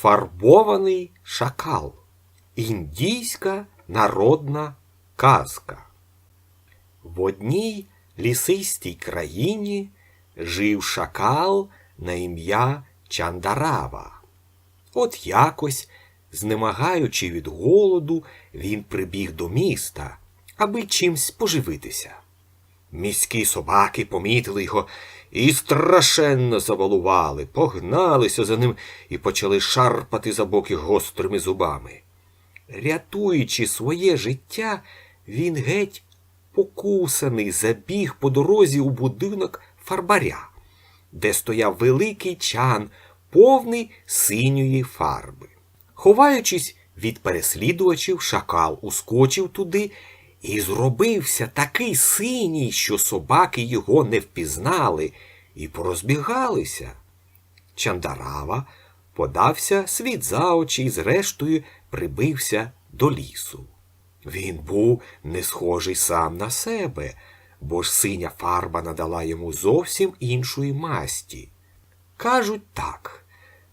Фарбований шакал. Індійська народна казка. В одній лісистій країні жив шакал на ім'я Чандарава. От якось, знемагаючи від голоду, він прибіг до міста, аби чимсь поживитися. Міські собаки помітили його і страшенно завалували, погналися за ним і почали шарпати за боки гострими зубами. Рятуючи своє життя, він геть покусаний забіг по дорозі у будинок фарбаря, де стояв великий чан, повний синьої фарби. Ховаючись від переслідувачів, шакал ускочив туди і зробився такий синій, що собаки його не впізнали і порозбігалися. Чандарава подався світ за очі і зрештою прибився до лісу. Він був не схожий сам на себе, бо ж синя фарба надала йому зовсім іншої масті. Кажуть так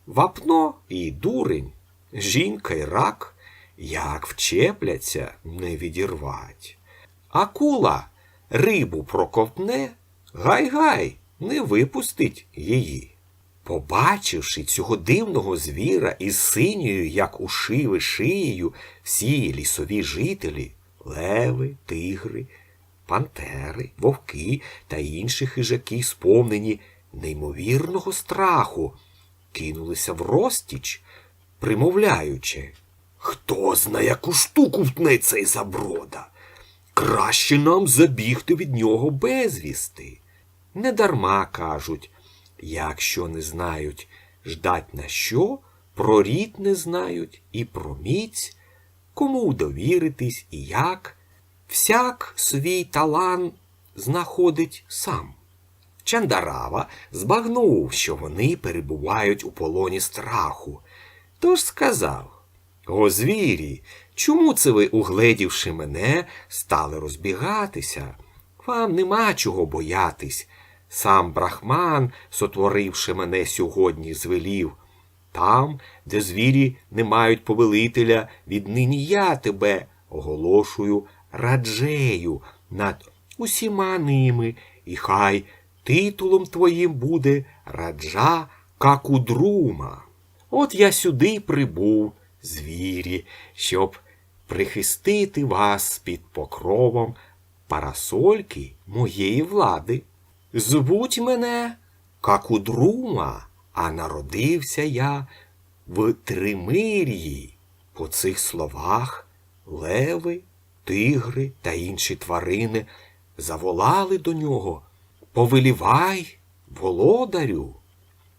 вапно і дурень, жінка й рак, як вчепляться, не відірвать. Акула рибу проковтне, гай-гай, не випустить її. Побачивши цього дивного звіра із синьою, як у шиви шиєю, всі лісові жителі, леви, тигри, пантери, вовки та інші хижаки, сповнені неймовірного страху, кинулися в розтіч, примовляючи, хто зна яку штуку втне цей заброда. Краще нам забігти від нього безвісти. Недарма кажуть. Якщо не знають ждать на що, про рід не знають і про міць, кому довіритись і як, всяк свій талант знаходить сам. Чандарава збагнув, що вони перебувають у полоні страху, тож сказав О, звірі, чому це ви, угледівши мене, стали розбігатися? Вам нема чого боятись. Сам брахман, сотворивши мене сьогодні, звелів. Там, де звірі не мають повелителя, віднині я тебе оголошую раджею над усіма ними, і хай титулом твоїм буде раджа какудрума. От я сюди прибув, звірі, щоб прихистити вас під покровом парасольки моєї влади. Звуть мене Какудрума, а народився я в Тримир'ї. По цих словах леви, тигри та інші тварини заволали до нього Повелівай, володарю.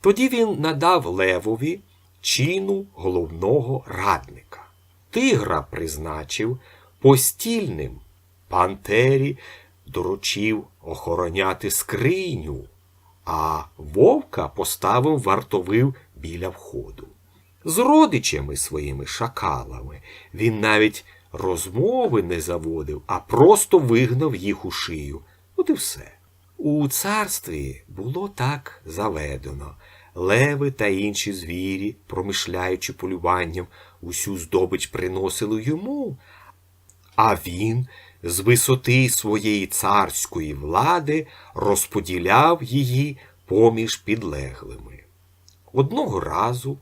Тоді він надав левові чину головного радника. Тигра призначив постільним пантері доручив охороняти скриню, а вовка поставив вартовив біля входу. З родичами своїми шакалами він навіть розмови не заводив, а просто вигнав їх у шию. От і все. У царстві було так заведено. Леви та інші звірі, промишляючи полюванням, усю здобич приносили йому, а він з висоти своєї царської влади розподіляв її поміж підлеглими. Одного разу,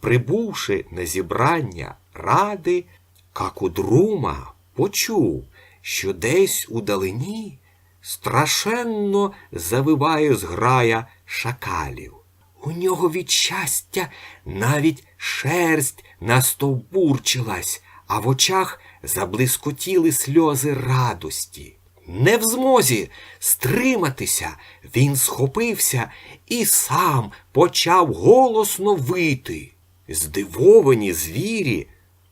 прибувши на зібрання ради, Какудрума почув, що десь у далині страшенно завиває зграя шакалів. У нього від щастя навіть шерсть настовбурчилась, а в очах заблискотіли сльози радості. Не в змозі стриматися, він схопився і сам почав голосно вити. Здивовані звірі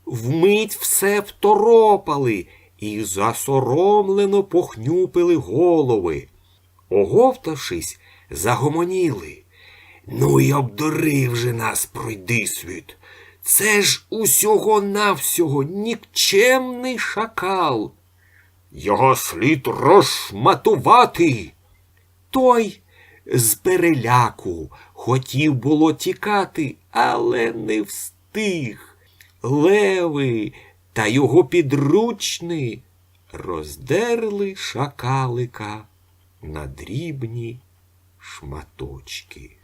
вмить все второпали і засоромлено похнюпили голови. Оговтавшись, загомоніли. Ну й обдурив же нас пройди світ. Це ж усього навсього нікчемний шакал. Його слід розшматувати. Той з переляку хотів було тікати, але не встиг. Леви та його підручни роздерли шакалика на дрібні шматочки.